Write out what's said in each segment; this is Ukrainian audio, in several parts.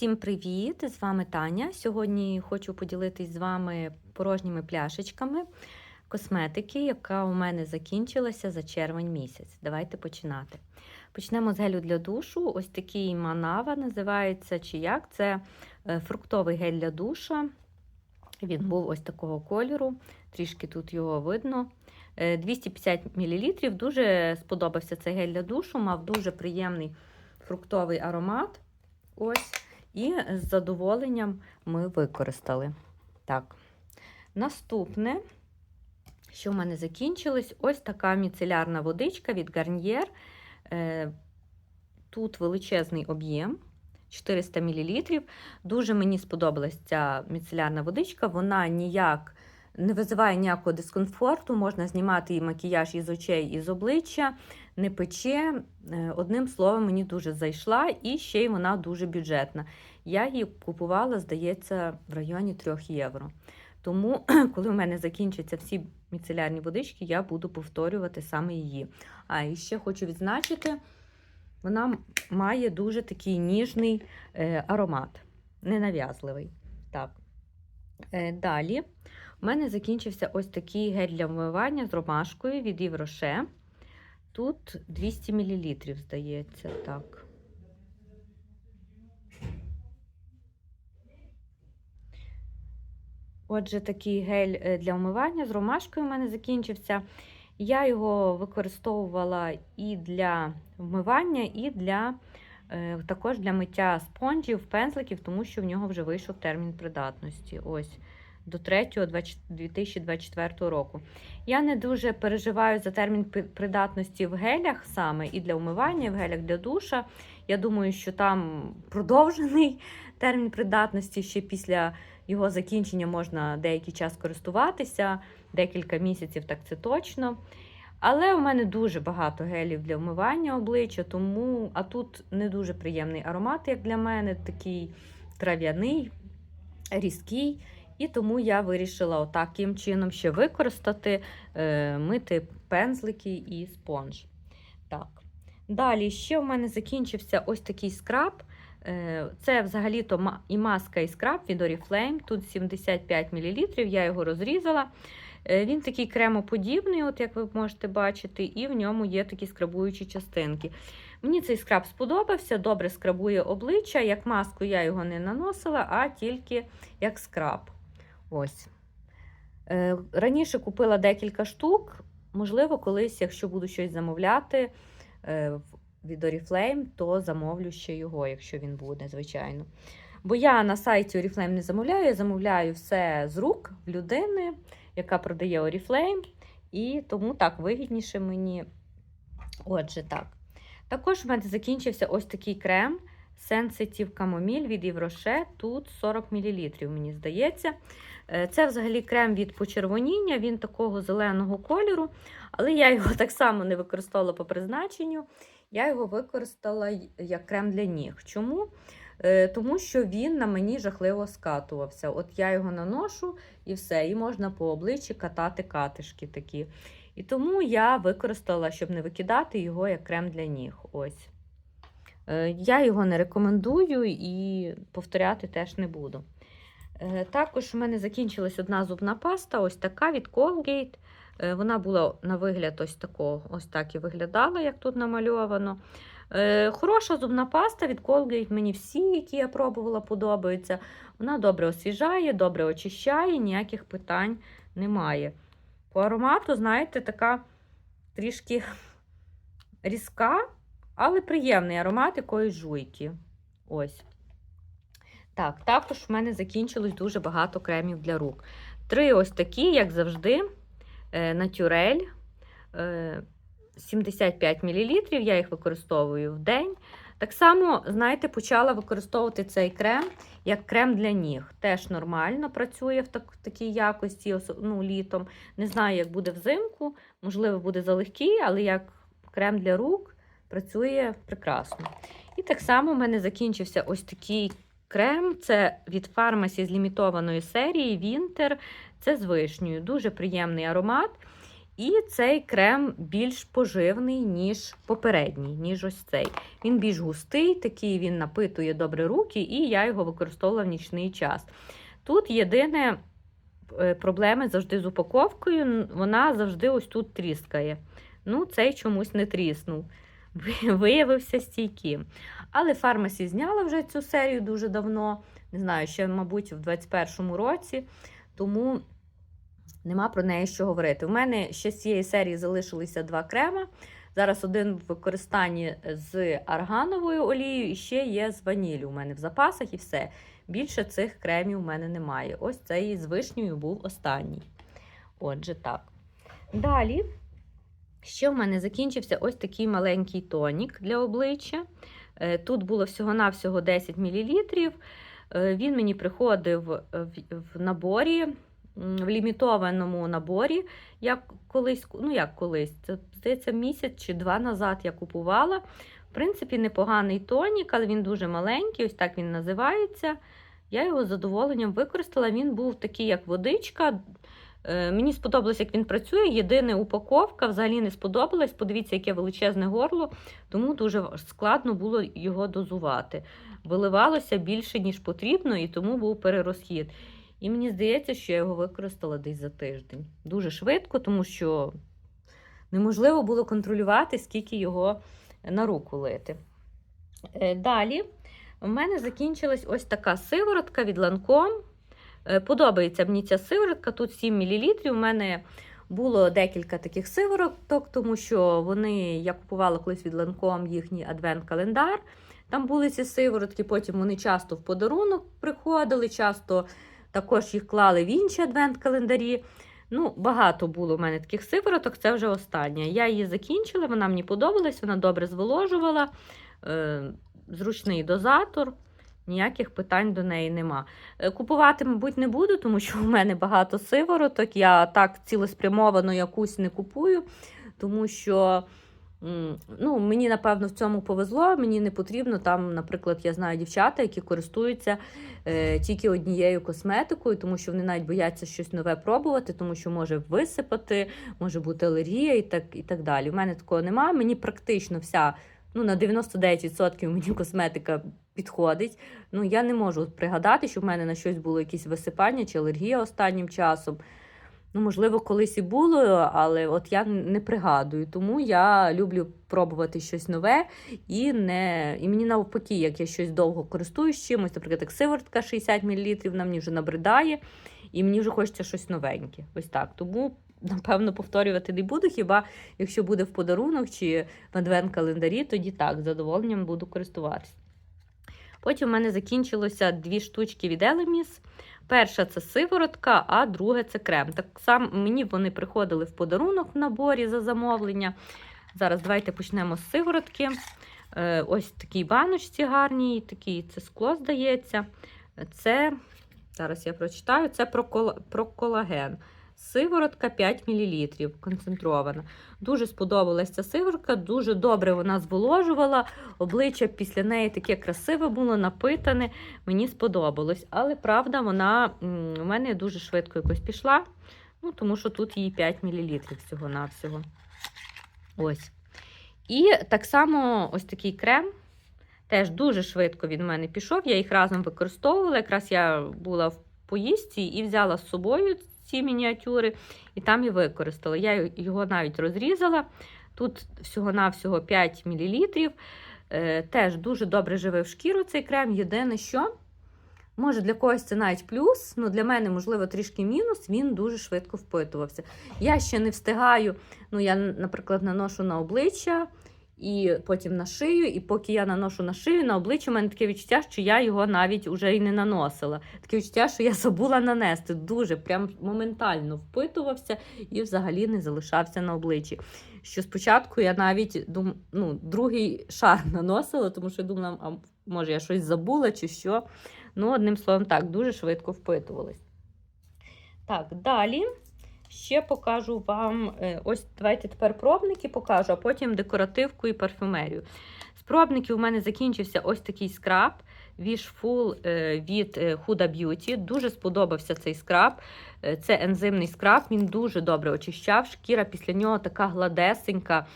Всім привіт! З вами Таня. Сьогодні хочу поділитись з вами порожніми пляшечками косметики, яка у мене закінчилася за червень місяць. Давайте починати. Почнемо з гелю для душу. Ось такий манава називається чи як. Це е, фруктовий гель для душа. Він був ось такого кольору, трішки тут його видно. Е, 250 мл. Дуже сподобався цей гель для душу, мав дуже приємний фруктовий аромат. Ось. І з задоволенням ми використали. Так. Наступне, що в мене закінчилось, ось така міцелярна водичка від Garnier. Е, Тут величезний об'єм. 400 мл. Дуже мені сподобалася ця міцелярна водичка. Вона ніяк не визиває ніякого дискомфорту, можна знімати і макіяж із очей, і з обличчя, не пече. Е, Одним словом, мені дуже зайшла, і ще й вона дуже бюджетна. Я її купувала, здається, в районі 3 євро. Тому, коли в мене закінчаться всі міцелярні водички, я буду повторювати саме її. А і ще хочу відзначити, вона має дуже такий ніжний е, аромат, ненав'язливий. Так. Е, далі у мене закінчився ось такий гель для вмивання з ромашкою від Rocher. Тут 200 мл, здається, так. Отже, такий гель е, для вмивання з ромашкою у мене закінчився. Я його використовувала і для вмивання, і для, е, також для миття спонжів, пензликів, тому що в нього вже вийшов термін придатності. Ось до 3 2024 року. Я не дуже переживаю за термін придатності в гелях саме і для вмивання, і в гелях для душа. Я думаю, що там продовжений термін придатності ще після його закінчення можна деякий час користуватися, декілька місяців, так це точно. Але у мене дуже багато гелів для вмивання обличчя, тому а тут не дуже приємний аромат, як для мене, такий трав'яний, різкий. І тому я вирішила таким чином ще використати, е, мити пензлики і спонж. Так. Далі ще в мене закінчився ось такий скраб. Е, це взагалі-то і маска, і скраб від Oriflame. Тут 75 мл, я його розрізала. Е, він такий кремоподібний, от як ви можете бачити, і в ньому є такі скрабуючі частинки. Мені цей скраб сподобався, добре скрабує обличчя. Як маску я його не наносила, а тільки як скраб. Ось. Е, раніше купила декілька штук. Можливо, колись, якщо буду щось замовляти від Oriflame, то замовлю ще його, якщо він буде, звичайно. Бо я на сайті Oriflame не замовляю, я замовляю все з рук людини, яка продає Oriflame. І тому так вигідніше мені. Отже, так. Також в мене закінчився ось такий крем Sensitive Camomile від Rocher. Тут 40 мл, мені здається. Це взагалі крем від почервоніння, він такого зеленого кольору, але я його так само не використовувала по призначенню. Я його використала як крем для ніг. Чому? Е, тому що він на мені жахливо скатувався. От я його наношу і все, і можна по обличчі катати катишки такі. І тому я використала, щоб не викидати його як крем для ніг. Ось. Е, я його не рекомендую і повторяти теж не буду. Е, також у мене закінчилась одна зубна паста, ось така від Colgate. Вона була на вигляд ось такого, ось так і виглядала, як тут намальовано. Е, хороша зубна паста від Colgate, мені всі, які я пробувала, подобаються. Вона добре освіжає, добре очищає, ніяких питань немає. По аромату, знаєте, така трішки різка, але приємний аромат якоїсь жуйки. Ось. Так, також в мене закінчилось дуже багато кремів для рук. Три ось такі, як завжди, натюрель. 75 мл, я їх використовую в день. Так само, знаєте, почала використовувати цей крем як крем для ніг. Теж нормально працює в, так, такій якості ну, літом. Не знаю, як буде взимку, можливо, буде залегкий, але як крем для рук працює прекрасно. І так само в мене закінчився ось такий крем. Це від фармасі з лімітованої серії Winter. Це з вишнею. Дуже приємний аромат. І цей крем більш поживний, ніж попередній, ніж ось цей. Він більш густий, такий він напитує добре руки, і я його використовувала в нічний час. Тут єдине е, проблеми завжди з упаковкою, вона завжди ось тут тріскає. Ну, цей чомусь не тріснув. Ви- Виявився стійким. Але фармасі зняла вже цю серію дуже давно. Не знаю, ще, мабуть, в 21-му році. Тому нема про неї що говорити. У мене ще з цієї серії залишилися два крема. Зараз один в використанні з аргановою олією і ще є з ваніллю у мене в запасах і все. Більше цих кремів у мене немає. Ось цей з вишнею був останній. Отже, так. Далі. Ще в мене закінчився ось такий маленький тонік для обличчя. Е, Тут було всього-навсього 10 мл. Він мені приходив в, в наборі, в лімітованому наборі. Я колись, ну як колись, це здається, місяць чи два назад я купувала. В принципі, непоганий тонік, але він дуже маленький, ось так він називається. Я його з задоволенням використала. Він був такий, як водичка. Е, Мені сподобалось, як він працює. Єдине упаковка взагалі не сподобалась. Подивіться, яке величезне горло, тому дуже складно було його дозувати. Виливалося більше, ніж потрібно, і тому був перерозхід. І мені здається, що я його використала десь за тиждень. Дуже швидко, тому що неможливо було контролювати, скільки його на руку лити. Е, Далі у мене закінчилась ось така сиворотка від Lancome. Е, Подобається мені ця сиворотка, тут 7 мл. У мене було декілька таких сивороток, тому що вони, я купувала колись від Lancome їхній адвент-календар. Там були ці сиворотки, потім вони часто в подарунок приходили, часто також їх клали в інші адвент-календарі. Ну, Багато було в мене таких сивороток, це вже остання. Я її закінчила, вона мені подобалась, вона добре зволожувала, е, зручний дозатор ніяких питань до неї нема. Е, Купувати, мабуть, не буду, тому що в мене багато сивороток. Я так цілеспрямовано якусь не купую, тому що ну, мені, напевно, в цьому повезло. Мені не потрібно там, наприклад, я знаю дівчата, які користуються е, тільки однією косметикою, тому що вони навіть бояться щось нове пробувати, тому що може висипати, може бути алергія і так, і так далі. У мене такого немає. Мені практично вся. Ну, на 99% мені косметика підходить. Ну, я не можу пригадати, що в мене на щось було якісь висипання чи алергія останнім часом. Ну, можливо, колись і було, але от я не пригадую. Тому я люблю пробувати щось нове і не. І мені навпаки, як я щось довго користуюсь чимось, наприклад, як сивертка 60 мл, вона мені вже набридає, і мені вже хочеться щось новеньке. Ось так. Тому, напевно, повторювати не буду. Хіба якщо буде в подарунок чи в адвент-календарі, тоді так, з задоволенням буду користуватись. Потім в мене закінчилося дві штучки від Elemis. Перша це сиворотка, а друге це крем. Так само мені вони приходили в подарунок в наборі за замовлення. Зараз давайте почнемо з сиворотки. Е, Ось такій баночці гарній, такий це скло, здається. Це, зараз я прочитаю, це про колаген. Сиворотка 5 мл концентрована. Дуже сподобалася ця сиворотка, дуже добре вона зволожувала. Обличчя після неї таке красиве було, напитане. Мені сподобалось. Але правда, вона у мене дуже швидко якось пішла. Ну, тому що тут її 5 мл всього-навсього. Ось. І так само ось такий крем. Теж дуже швидко він в мене пішов. Я їх разом використовувала. Якраз я була в поїздці і взяла з собою ці мініатюри, і там і використала. Я його навіть розрізала. Тут всього-навсього 5 мл. Е, теж дуже добре живив шкіру цей крем. Єдине, що може для когось це навіть плюс, ну для мене, можливо, трішки мінус, він дуже швидко впитувався. Я ще не встигаю, ну я, наприклад, наношу на обличчя. І потім на шию, і поки я наношу на шию, на обличчя, у мене таке відчуття, що я його навіть уже і не наносила. Таке відчуття, що я забула нанести. Дуже прям моментально впитувався і взагалі не залишався на обличчі. Що спочатку я навіть дум... ну, другий шар наносила, тому що думала, а може я щось забула чи що. Ну, одним словом, так, дуже швидко впитувалась. Так, далі. Ще покажу вам, е, ось давайте тепер пробники покажу, а потім декоративку і парфюмерію. З пробників у мене закінчився ось такий скраб Wishful е, від е, Huda Beauty. Дуже сподобався цей скраб. Е, Це ензимний скраб, він дуже добре очищав. Шкіра після нього така гладесенька.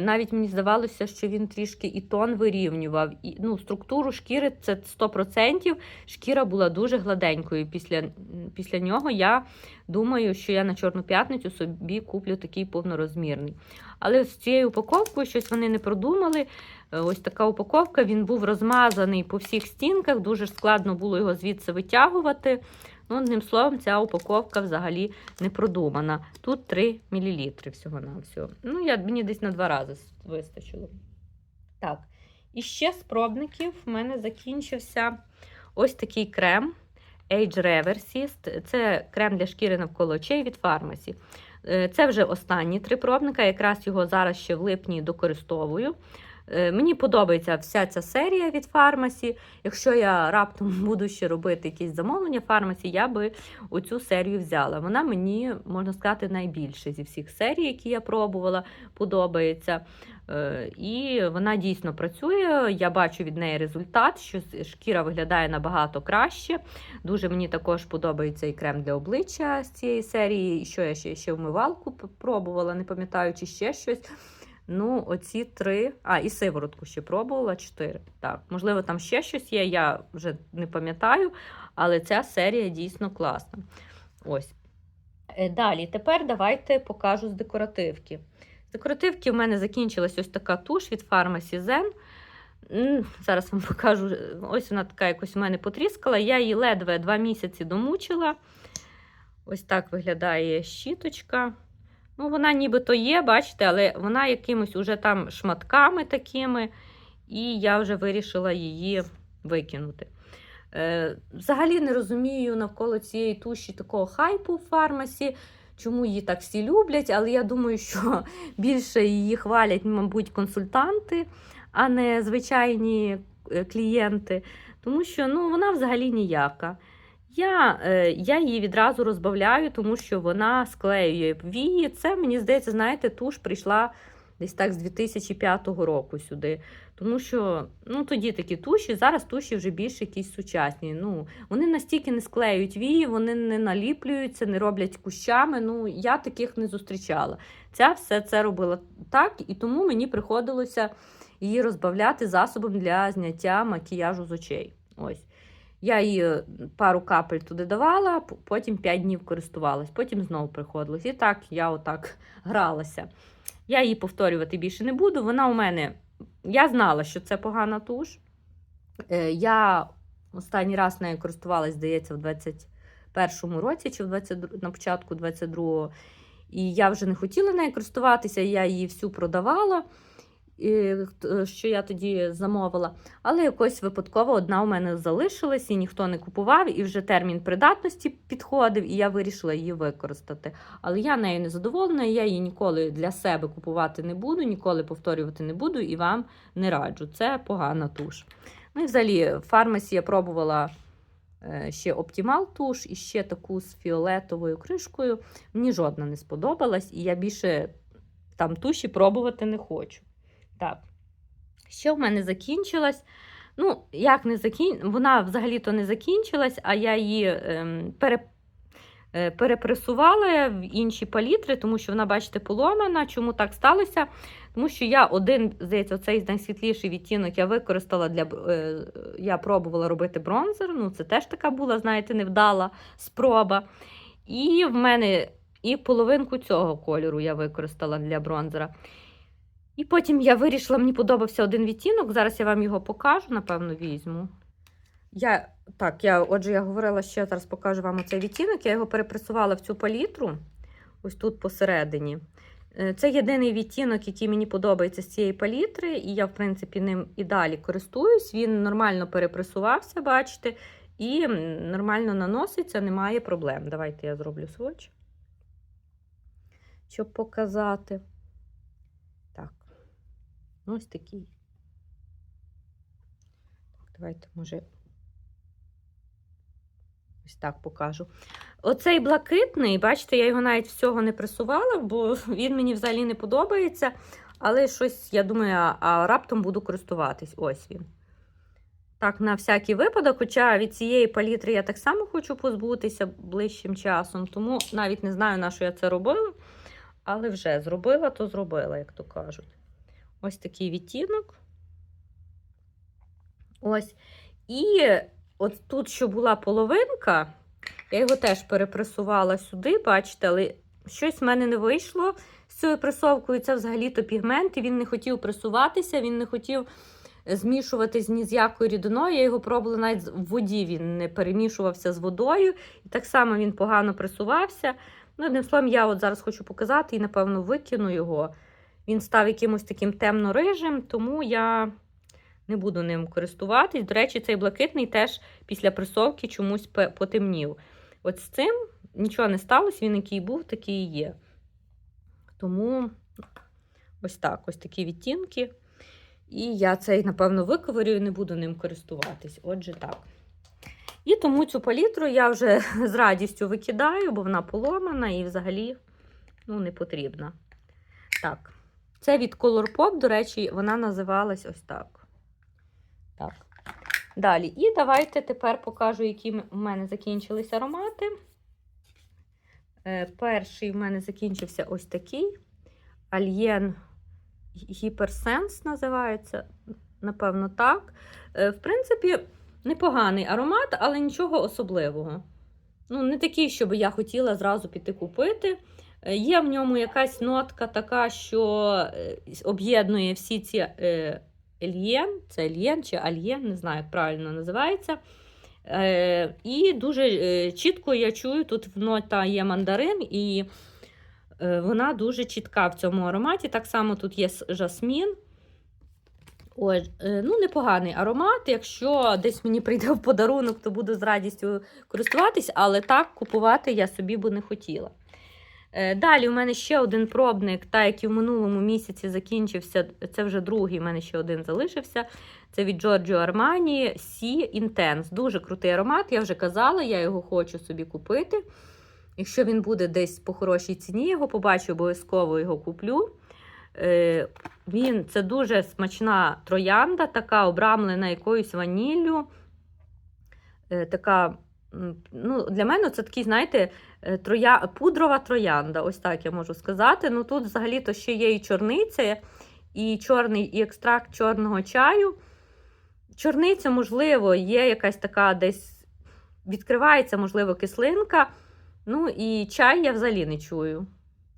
Навіть мені здавалося, що він трішки і тон вирівнював. І, ну, структуру шкіри це 100%. Шкіра була дуже гладенькою. Після, після нього я думаю, що я на Чорну п'ятницю собі куплю такий повнорозмірний. Але з цією упаковкою щось вони не продумали. Е, Ось така упаковка, він був розмазаний по всіх стінках, дуже складно було його звідси витягувати. Ну, одним словом, ця упаковка взагалі не продумана. Тут 3 мл всього-навсього. Ну, я, мені десь на два рази вистачило. Так, і ще з пробників в мене закінчився ось такий крем Age Reversist. Це крем для шкіри навколо очей від фармасі. Е, Це вже останні три пробника, якраз його зараз ще в липні докористовую. Е, Мені подобається вся ця серія від фармасі. Якщо я раптом буду ще робити якісь замовлення фармасі, я би оцю серію взяла. Вона мені, можна сказати, найбільше зі всіх серій, які я пробувала, подобається. Е, І вона дійсно працює. Я бачу від неї результат, що шкіра виглядає набагато краще. Дуже мені також подобається і крем для обличчя з цієї серії. Що я ще, ще вмивалку пробувала, не пам'ятаю, чи ще щось. Ну, оці три. А, і сиворотку ще пробувала чотири. Так, можливо, там ще щось є, я вже не пам'ятаю, але ця серія дійсно класна. Ось. Е, Далі, тепер давайте покажу з декоративки. З декоративки в мене закінчилась ось така туш від Pharmacy Zen. Зараз вам покажу. Ось вона така якось у мене потріскала. Я її ледве два місяці домучила. Ось так виглядає щіточка. Ну, вона нібито є, бачите, але вона якимось уже там шматками такими, і я вже вирішила її викинути. Е, взагалі не розумію навколо цієї туші такого хайпу в фармасі, чому її так всі люблять, але я думаю, що більше її хвалять, мабуть, консультанти, а не звичайні е, клієнти. Тому що ну, вона взагалі ніяка. Я, е, я її відразу розбавляю, тому що вона склеює вії. Це, мені здається, знаєте, туш прийшла десь так з 2005 року сюди. Тому що ну, тоді такі туші, зараз туші вже більш якісь сучасні. Ну, вони настільки не склеюють вії, вони не наліплюються, не роблять кущами. Ну, я таких не зустрічала. Ця все це робила так, і тому мені приходилося її розбавляти засобом для зняття макіяжу з очей. Ось. Я її пару капель туди давала, потім 5 днів користувалась, потім знову приходилось. І так я отак гралася. Я її повторювати більше не буду. Вона у мене. Я знала, що це погана туш. Е, Я останній раз нею користувалась, здається, в 21-му році чи в 22, на початку 22-го. І я вже не хотіла нею користуватися, я її всю продавала, і, що я тоді замовила. Але якось випадково одна у мене залишилась, і ніхто не купував, і вже термін придатності підходив, і я вирішила її використати. Але я нею не задоволена, я її ніколи для себе купувати не буду, ніколи повторювати не буду і вам не раджу. Це погана туш. Ну і взагалі, в фармасі я пробувала е, ще Оптімал туш і ще таку з фіолетовою кришкою. Мені жодна не сподобалась, і я більше там туші пробувати не хочу. Так. Що в мене закінчилась? Ну, як не закін... Вона взагалі-то не закінчилась, а я її ем, пере... е, перепресувала в інші палітри, тому що вона, бачите, поломана. Чому так сталося? Тому що я один, здається, цей найсвітліший відтінок я використала для е, я пробувала робити бронзер. Ну, це теж така була, знаєте, невдала спроба. І в мене і половинку цього кольору я використала для бронзера. І потім я вирішила, мені подобався один відтінок. Зараз я вам його покажу, напевно, візьму. Я, так, я, отже, я говорила, я зараз покажу вам оцей відтінок. Я його перепресувала в цю палітру, ось тут посередині. Е, Це єдиний відтінок, який мені подобається з цієї палітри, і я, в принципі, ним і далі користуюсь. Він нормально перепресувався, бачите, і нормально наноситься, немає проблем. Давайте я зроблю сводч, щоб показати. Ну, ось такий. Так, давайте, може, ось так покажу. Оцей блакитний, бачите, я його навіть всього не пресувала, бо він мені взагалі не подобається. Але щось, я думаю, а раптом буду користуватись. Ось він. Так, на всякий випадок, хоча від цієї палітри я так само хочу позбутися ближчим часом, тому навіть не знаю, на що я це робила, але вже зробила, то зробила, як то кажуть. Ось такий відтінок. Ось. І от тут, що була половинка, я його теж перепресувала сюди, бачите, але щось в мене не вийшло з цією пресовкою. Це взагалі-то пігмент, і він не хотів пресуватися, він не хотів змішуватись ні з якою рідиною. Я його пробувала навіть в воді, він не перемішувався з водою. І так само він погано пресувався. Ну, одним словом, я от зараз хочу показати і, напевно, викину його. Він став якимось таким темно-рижим, тому я не буду ним користуватись. До речі, цей блакитний теж після пресовки чомусь потемнів. От з цим нічого не сталося, він який був, такий і є. Тому ось так, ось такі відтінки. І я цей, напевно, виковирюю не буду ним користуватись. Отже, так. І тому цю палітру я вже з радістю викидаю, бо вона поломана і взагалі ну, не потрібна. Так. Це від Colourpop, до речі, вона називалась ось так. Так. Далі. І давайте тепер покажу, які у мене закінчились аромати. Е, перший в мене закінчився ось такий. Alien Hypersense називається. Напевно, так. Е, в принципі, непоганий аромат, але нічого особливого. Ну, не такий, щоб я хотіла зразу піти купити. Е, Є в ньому якась нотка така, що е, об'єднує всі ці е, ельєн, це ельєн чи альєн, не знаю, як правильно називається. І дуже чітко я чую, тут в нота є мандарин, і вона дуже чітка в цьому ароматі. Так само тут є жасмін. Ой, ну, непоганий аромат. Якщо десь мені прийде в подарунок, то буду з радістю користуватись, але так купувати я собі би не хотіла. Е, Далі у мене ще один пробник, так як і в минулому місяці закінчився, це вже другий, у мене ще один залишився. Це від Giorgio Armani Sea Intense. Дуже крутий аромат, я вже казала, я його хочу собі купити. Якщо він буде десь по хорошій ціні, його побачу, обов'язково його куплю. Е, Він це дуже смачна троянда, така обрамлена якоюсь ваніллю. Е, Така, ну, для мене це такий, знаєте, е, троя... пудрова троянда, ось так я можу сказати. Ну тут взагалі-то ще є і чорниця, і чорний, і екстракт чорного чаю. Чорниця, можливо, є якась така десь відкривається, можливо, кислинка. Ну і чай я взагалі не чую.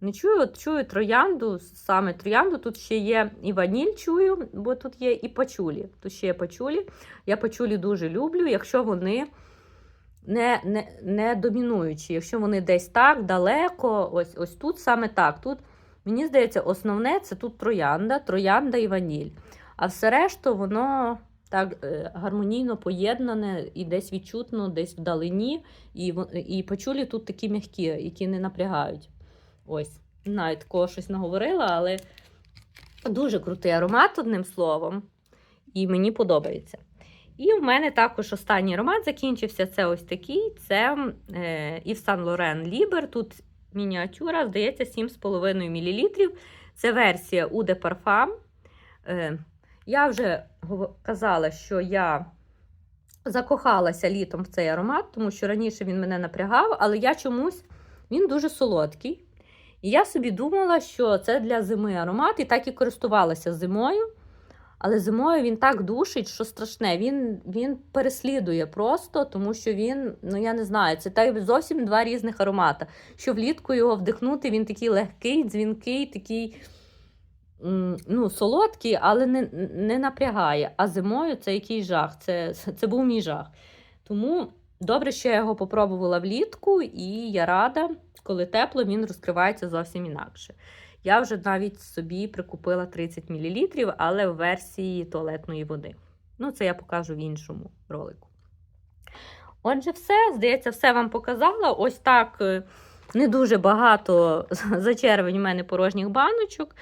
Не чую, от чую троянду, саме троянду. Тут ще є і ваніль чую, бо тут є і пачулі. Тут ще є пачулі. Я пачулі дуже люблю, якщо вони не, не, не домінуючі, якщо вони десь так далеко, ось, ось тут саме так. Тут, мені здається, основне це тут троянда, троянда і ваніль. А все решту, воно так е, гармонійно поєднане і десь відчутно, десь вдалині. І, і пачулі тут такі м'які, які не напрягають. Ось, знаю, такого щось наговорила, але дуже крутий аромат, одним словом. І мені подобається. І в мене також останній аромат закінчився. Це ось такий. Це Yves Saint Laurent Liber. Тут мініатюра, здається, 7,5 мл. Це версія de Parfum. Е, я вже казала, що я закохалася літом в цей аромат, тому що раніше він мене напрягав, але я чомусь він дуже солодкий. І я собі думала, що це для зими аромат, і так і користувалася зимою. Але зимою він так душить, що страшне. Він, він переслідує просто, тому що він, ну я не знаю, це так зовсім два різних аромати. Що влітку його вдихнути, він такий легкий, дзвінкий, такий ну, солодкий, але не, не напрягає. А зимою це який жах. Це, це був мій жах. Тому добре, що я його попробувала влітку, і я рада, коли тепло, він розкривається зовсім інакше. Я вже навіть собі прикупила 30 мл, але в версії туалетної води. Ну, це я покажу в іншому ролику. Отже, все, здається, все вам показала. Ось так е, не дуже багато за червень у мене порожніх баночок.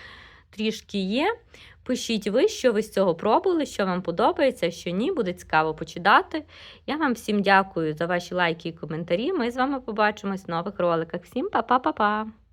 Трішки є. Пишіть ви, що ви з цього пробували, що вам подобається, що ні, буде цікаво почитати. Я вам всім дякую за ваші лайки і коментарі. Ми з вами побачимось в нових роликах. Всім па-па-па-па!